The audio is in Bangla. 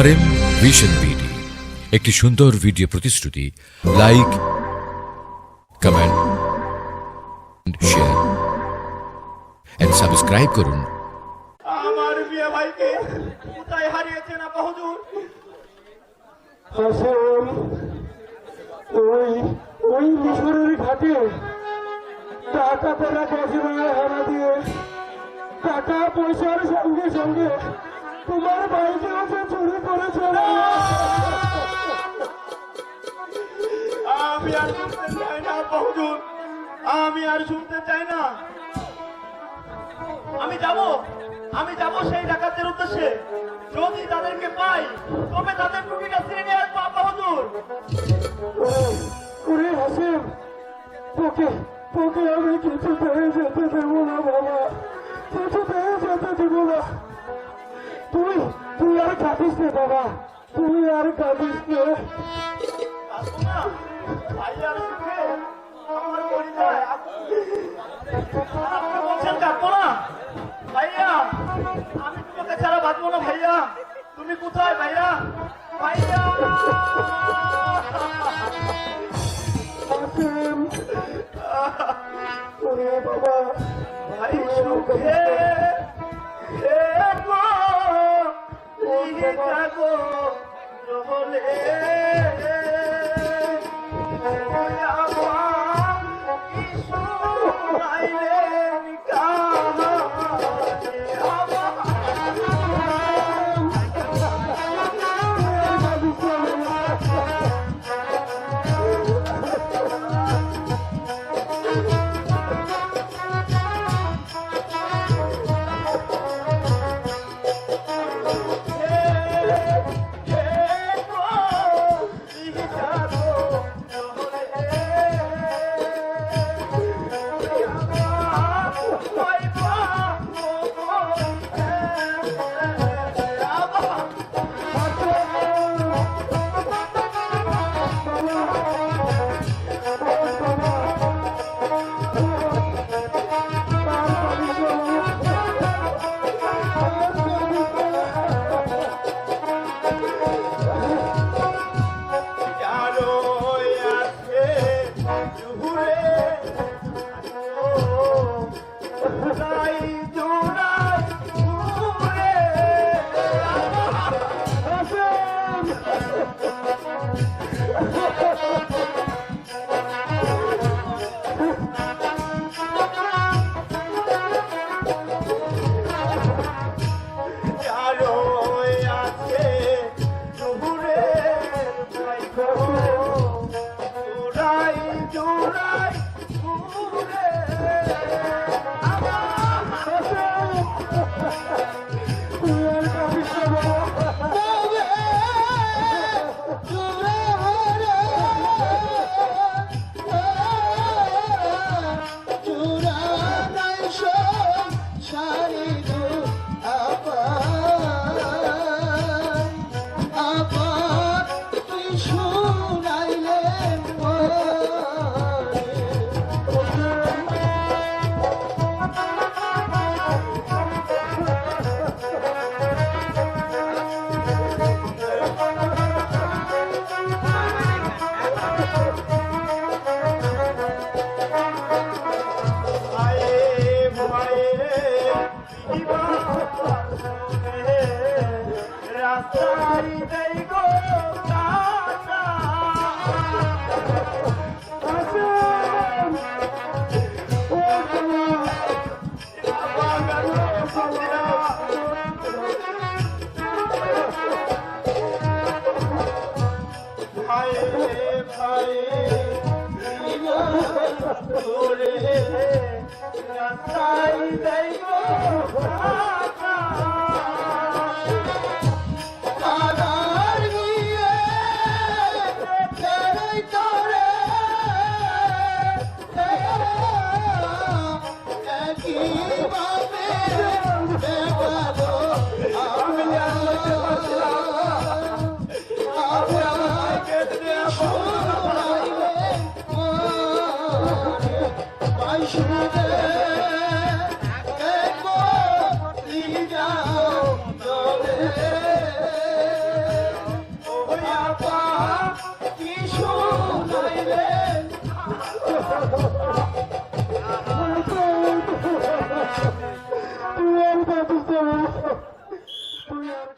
আর এম ভিশন বিডি একটি সুন্দর ভিডিও প্রতিশ্রুতি like comment share and subscribe করুন। আমার বিয়ে ভাইকে কোথায় হারিয়েছেন আপা হুজুর হাসেম ওই ওই মিশরের ঘাটে টাকা হারা দিয়ে টাকা পয়সার সঙ্গে সঙ্গে তোমার ভাইকেও সে চুরি করেছে আমি আর শুনতে চাই না হুজুর আমি আর শুনতে চাই না। আমি যাব আমি যাব সেই ডাকাতের উদ্দেশ্যে। যদি তাদেরকে পাই, তবে তাদের টুকিটা ছিঁড়ে নিয়ে আসব আপা হুজুর। ওরে হাসেম, তোকে তোকে আমি কিছু পেয়ে যেতে দেবো না, বাবা। কিছু পেয়ে যেতে দেবো না। তুই তুই আর কাঁদিস নে বাবা তুই আর কাঁদিস নে আমি তোমাকে ভাইয়া তুমি কোথায় ভাইয়া ভাইয়া বাবা ভাই সুখে পারে 再来一